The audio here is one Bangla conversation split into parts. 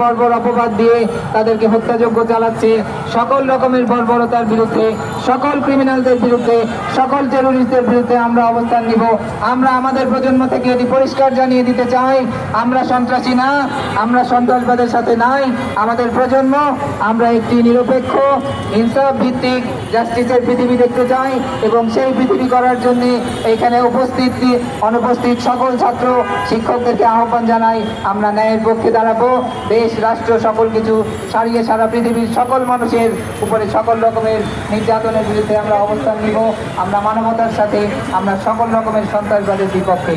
বর্বর অপবাদ দিয়ে তাদেরকে হত্যাযোগ্য চালাচ্ছে। সকল রকমের বর্বরতার বিরুদ্ধে, সকল ক্রিমিনালদের বিরুদ্ধে, সকল টেরোরিস্টদের বিরুদ্ধে আমরা অবস্থান নিব। আমরা আমাদের প্রজন্ম থেকে এটি পরিষ্কার জানিয়ে দিতে চাই, আমরা সন্ত্রাসী না, আমরা সন্ত্রাসবাদের সাথে নাই। আমাদের প্রজন্ম, আমরা একটি নিরপেক্ষ, ইনসাফ ভিত্তিক জাস্টিসের পৃথিবী দেখতে চাই এবং সেই পৃথিবী করার জন্য এখানে উপস্থিত, অনুপস্থিত সকল ছাত্র, শিক্ষকদেরকে আহ্বান জানাই, আমরা ন্যায়ের পক্ষে দাঁড়াবো। দেশ, রাষ্ট্র, সকল কিছু সারিয়ে সারা পৃথিবীর সকল মানুষের উপরে সকল রকমের নির্যাতনের বিরুদ্ধে আমরা অবস্থান নিব। আমরা মানবতার সাথে, আমরা সকল রকমের সন্ত্রাসবাদের বিপক্ষে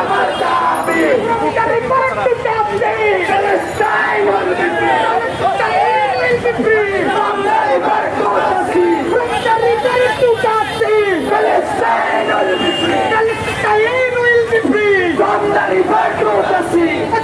আমার দাবি Palestine will be free! Israel will be free! Palestine will be free! Palestine will be free! From the river to the sea!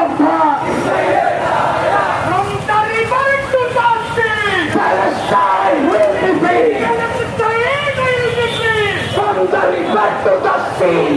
like so that's